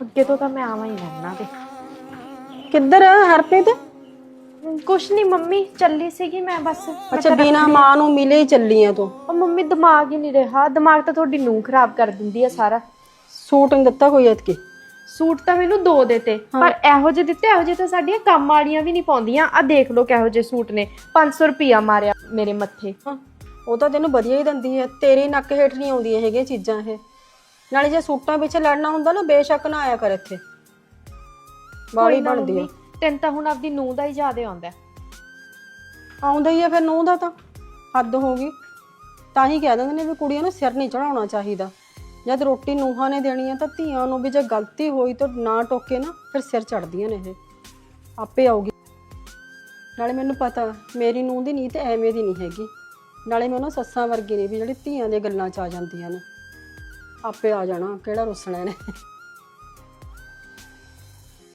ਅੱਗੇ ਤੋਂ ਤਾਂ ਮੈਂ ਆਵਾਂ ਹੀ ਰਹਿਣਾ ਤੇ ਕਿੱਧਰ ਹਰਪ੍ਰੀਤ? ਕੁਛ ਨਹੀਂ ਮੰਮੀ ਚੱਲੀ ਸੀਗੀ ਮੈਂ ਬਸ। ਅੱਛਾ ਬਿਨਾ ਮਾਂ ਨੂੰ ਮਿਲੇ ਹੀ ਚੱਲੀ ਆ ਤੂੰ। ਉਹ ਮੰਮੀ ਦਿਮਾਗ ਹੀ ਨਹੀਂ ਰਿਹਾ। ਦਿਮਾਗ ਤਾਂ ਤੁਹਾਡੀ ਨੂੰ ਖਰਾਬ ਕਰ ਦਿੰਦੀ ਆ ਸਾਰਾ। ਸੂਟ ਨਹੀਂ ਦਿੱਤਾ ਕੋਈ ਐਤਕੀ? ਸੂਟ ਤਾਂ ਮੈਨੂੰ ਦੋ ਦਿੱਤੇ। ਪਰ ਇਹੋ ਜਿਹੇ ਦਿੱਤੇ ਇਹੋ ਜਿਹੇ ਤਾਂ ਸਾਡੀਆਂ ਕੰਮ ਵਾਲੀਆਂ ਵੀ ਨਹੀਂ ਪਾਉਂਦੀਆਂ। ਆ ਦੇਖ ਲਓ ਕਿਹੋ ਜਿਹੇ ਸੂਟ ਨੇ। 500 ਰੁਪਿਆ ਮਾਰਿਆ ਮੇਰੇ ਮੱਥੇ। ਉਹ ਤਾਂ ਤੈਨੂੰ ਵਧੀਆ ਹੀ ਦਿੰਦੀ ਹੈ ਤੇਰੇ ਨੱਕ ਹੇਠ ਨਹੀਂ ਆਉਂਦੀਆਂ ਹੈਗੀਆਂ ਚੀਜ਼ਾਂ ਇਹ। ਨਾਲੇ ਜੇ ਸੂਟਾਂ ਪਿੱਛੇ ਲੜਨਾ ਹੁੰਦਾ ਨਾ ਬੇਸ਼ੱਕ ਨਾ ਆਇਆ ਕਰ ਇੱਥੇ। ਬਾਲੀ ਕੋਈ ਨਾ ਬਣਦੀ ਹੈ ਮੰਮੀ, ਤੈਨੂੰ ਤਾਂ ਹੁਣ ਆਪਦੀ ਨੂੰਹ ਦਾ ਹੀ ਜ਼ਿਆਦਾ ਆਉਂਦਾ ਹੈ। ਆਉਂਦਾ ਹੀ ਆ ਫਿਰ ਨੂੰਹ ਦਾ ਤਾਂ। ਹੱਦ ਹੋ ਗਈ। ਤਾਂ ਹੀ ਕਹਿ ਦਿੰਦੇ ਨੇ ਵੀ ਕੁੜੀਆਂ ਨੂੰ ਸਿਰ ਨਹੀਂ ਚੜਾਉਣਾ ਚਾਹੀਦਾ। ਜਦ ਰੋਟੀ ਨੂੰਹਾਂ ਨੇ ਦੇਣੀ ਆ ਤਾਂ ਧੀਆਂ ਨੂੰ ਵੀ ਜੇ ਗਲਤੀ ਹੋਈ ਤਾਂ ਨਾ ਟੋਕੇ ਨਾ ਫਿਰ ਸਿਰ ਚੜਦੀਆਂ ਨੇ ਇਹ। ਆਪੇ ਆਊਗੀ। ਨਾਲੇ ਮੈਨੂੰ ਪਤਾ ਮੇਰੀ ਨੂੰਹ ਦੀ ਨੀਤ ਐਵੇਂ ਦੀ ਨਹੀਂ ਹੈਗੀ। ਨਾਲੇ ਮੈਂ ਉਹਨਾਂ ਸੱਸਾਂ ਵਰਗੀ ਨਹੀਂ ਵੀ ਜਿਹੜੀ ਧੀਆਂ ਦੇ ਗੱਲਾਂ ਚ ਆ ਜਾਂਦੀਆਂ ਨੇ। ਆਪੇ ਆ ਜਾਣਾ ਕਿਹੜਾ ਰੁੱਸਣਾ ਨੇ